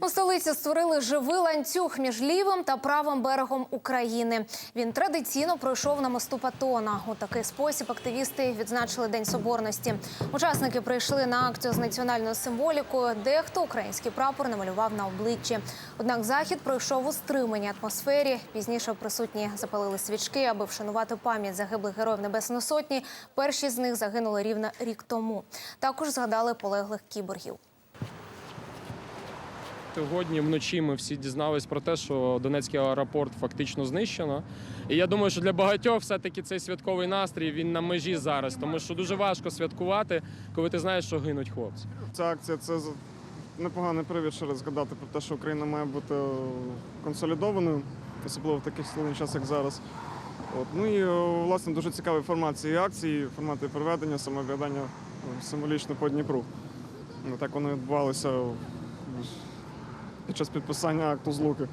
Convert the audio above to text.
У столиці створили живий ланцюг між лівим та правим берегом України. Він традиційно пройшов на мосту Патона. У такий спосіб активісти відзначили День Соборності. Учасники прийшли на акцію з національною символікою. Дехто український прапор намалював на обличчі. Однак захід пройшов у стриманій атмосфері. Пізніше присутні запалили свічки, аби вшанувати пам'ять загиблих героїв Небесної Сотні. Перші з них загинули рівно рік тому. Також згадали полеглих кіборгів. Сьогодні вночі ми всі дізнались про те, що Донецький аеропорт фактично знищено. І я думаю, що для багатьох все-таки цей святковий настрій він на межі зараз, тому що дуже важко святкувати, коли ти знаєш, що гинуть хлопці. Ця акція це непоганий привід ще раз згадати про те, що Україна має бути консолідованою, особливо в таких складний час, як зараз. От. Ну і е, власне дуже цікаві формат цієї акції, формати проведення, самовіддання е, символічно по Дніпру. Так вони відбувалися е, під час підписання акту злуки.